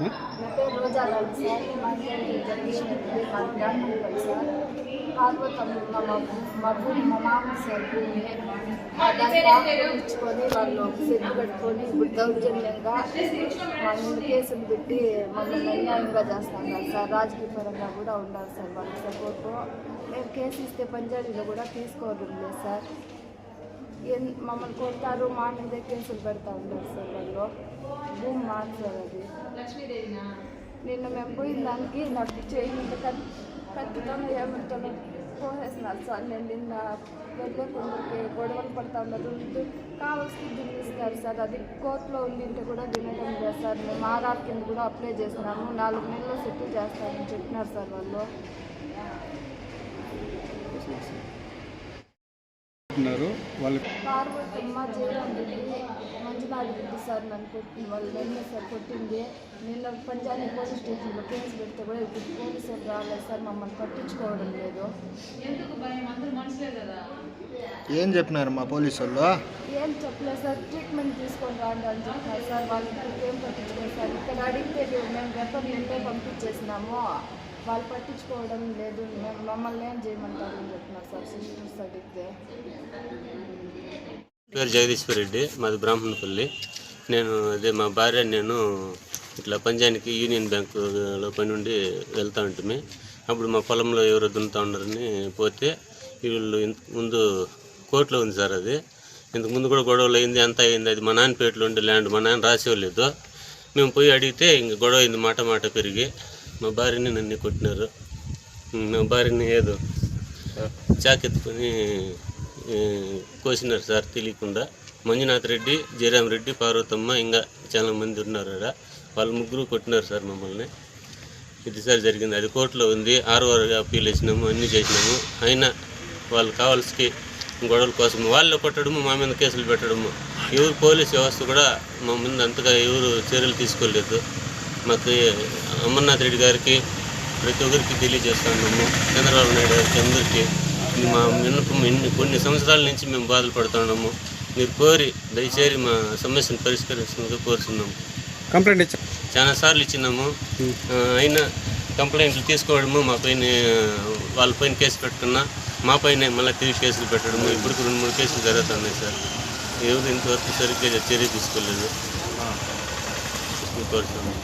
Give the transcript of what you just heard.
నా పేరు సార్ మా పేరు రెడ్డి మా గ్రామం సార్ పార్వతమ్మ మా మా భూమి మా మామ సార్ ఆక్రమించుకొని వాళ్ళు సెట్టు కట్టుకొని ఇప్పుడు దౌర్జన్యంగా మా మీద కేసులు పెట్టి మమ్మల్ని అన్యాయంగా చేస్తున్నారు సార్ రాజకీయ పరంగా కూడా ఉండాలి సార్ వాళ్ళ సపోర్టు మేము కేసు ఇస్తే పంజాబీలో కూడా తీసుకోవడం లేదు సార్ మమ్మల్ని కొడతారు మా మీదే కేసులు పెడతా ఉన్నారు సార్ వాళ్ళు. భూమి మార్చారు అది. నిన్న మేము పోయిన దానికి నాకు చేయి మీద కత్తి కత్తితోనో ఏమంటానో పోసేస్తున్నారు సార్. నేను నిన్న వెళ్ళే కొందరికి గొడవలు పడతా ఉన్నారు. కావాల్సి దిన్నిస్తారు సార్. అది కోర్టులో ఉండింటే కూడా వినడం లేదు సార్. మేము ఆధార్ కింద కూడా అప్లై చేసినాము నాలుగు నెలలు సెటిల్ చేస్తారని చెప్పినారు సార్ వాళ్ళు. ఉన్నారు వాళ్ళు సార్ నన్ను కొట్టి వాళ్ళు నిన్న సార్ కొట్టింది. నిన్న పంజాబీ పోలీస్ స్టేషన్లో కేసు పెడితే కూడా ఇప్పుడు పోలీసులు రాలేదు సార్ మమ్మల్ని పట్టించుకోవడం లేదు. ఏం చెప్పినారు మా పోలీసు వాళ్ళు? ఏం చెప్పలేదు సార్ ట్రీట్మెంట్ తీసుకొని రాండి అని చెప్పినారు సార్. వాళ్ళు ఇక్కడికి ఏం పట్టించుకోలేదు సార్. ఇక్కడ అడిగితే మేము రెఫర్ నింటే పంపించేసినాము. వాళ్ళు పట్టించుకోవడం లేదు. మమ్మల్ని ఏం చేయమంటారు అని చెప్తున్నారు సార్ సిస్టర్స్ అడిగితే పేరు జగదీశ్వర్ రెడ్డి మాది బ్రాహ్మణపల్లి. నేను అదే మా భార్య నేను ఇట్లా పంజానికి యూనియన్ బ్యాంకులో పని ఉండి వెళ్తా ఉంటుంది అప్పుడు మా పొలంలో ఎవరో దున్నుతా ఉన్నారని పోతే వీళ్ళు ముందు కోర్టులో ఉంది సార్ అది. ఇంతకు ముందు కూడా గొడవలు అయింది అంత అయింది. అది మా నాన్న పేటలో ఉండే ల్యాండ్ మా నాన్న రాసేవలేదు మేము పోయి అడిగితే ఇంక గొడవ అయింది మాట మాట పెరిగి. మా భార్యని నన్ను కొట్టినారు. మా భార్యని ఏదో చాకెత్తుకొని కోసినారు సార్ తెలియకుండా. మంజునాథ్ రెడ్డి జయరామరెడ్డి పార్వతమ్మ ఇంకా చాలామంది ఉన్నారు ఆడ. వాళ్ళు ముగ్గురు కొట్టినారు సార్ మమ్మల్ని. ఇది సార్ జరిగింది. అది కోర్టులో ఉంది. ఆర్ఓఆర్ అప్పీల్ వేసినాము అన్నీ చేసినాము. అయినా వాళ్ళు కావాల్సి గొడవల కోసం వాళ్ళు కొట్టడము మా మీద కేసులు పెట్టడము. ఎవరు పోలీస్ వ్యవస్థ కూడా మా ముందు అంతగా ఎవరు చర్యలు తీసుకోలేదు. మాకు అమర్నాథ్ రెడ్డి గారికి ప్రతి ఒక్కరికి తెలియజేస్తున్నాము చంద్రబాబు నాయుడు గారికి అందరికీ మా విన్నపం ఇన్ని కొన్ని సంవత్సరాల నుంచి మేము బాధలు పడుతున్నాము మీరు కోరి దయచేసి మా సమస్యను పరిష్కరించడానికి కోరుతున్నాము కంప్లైంట్ ఇచ్చా చాలా సార్లు ఇచ్చినాము. అయినా కంప్లైంట్లు తీసుకోవడము మా పైన వాళ్ళ పైన కేసు పెట్టుకున్నా మా పైన మళ్ళీ తిరిగి కేసులు పెట్టడము ఇప్పుడు రెండు మూడు కేసులు జరుగుతున్నాయి సార్. ఎవరు ఇంతవరకు సరిగ్గా చర్య తీసుకోలేదు. కోరుతున్నాము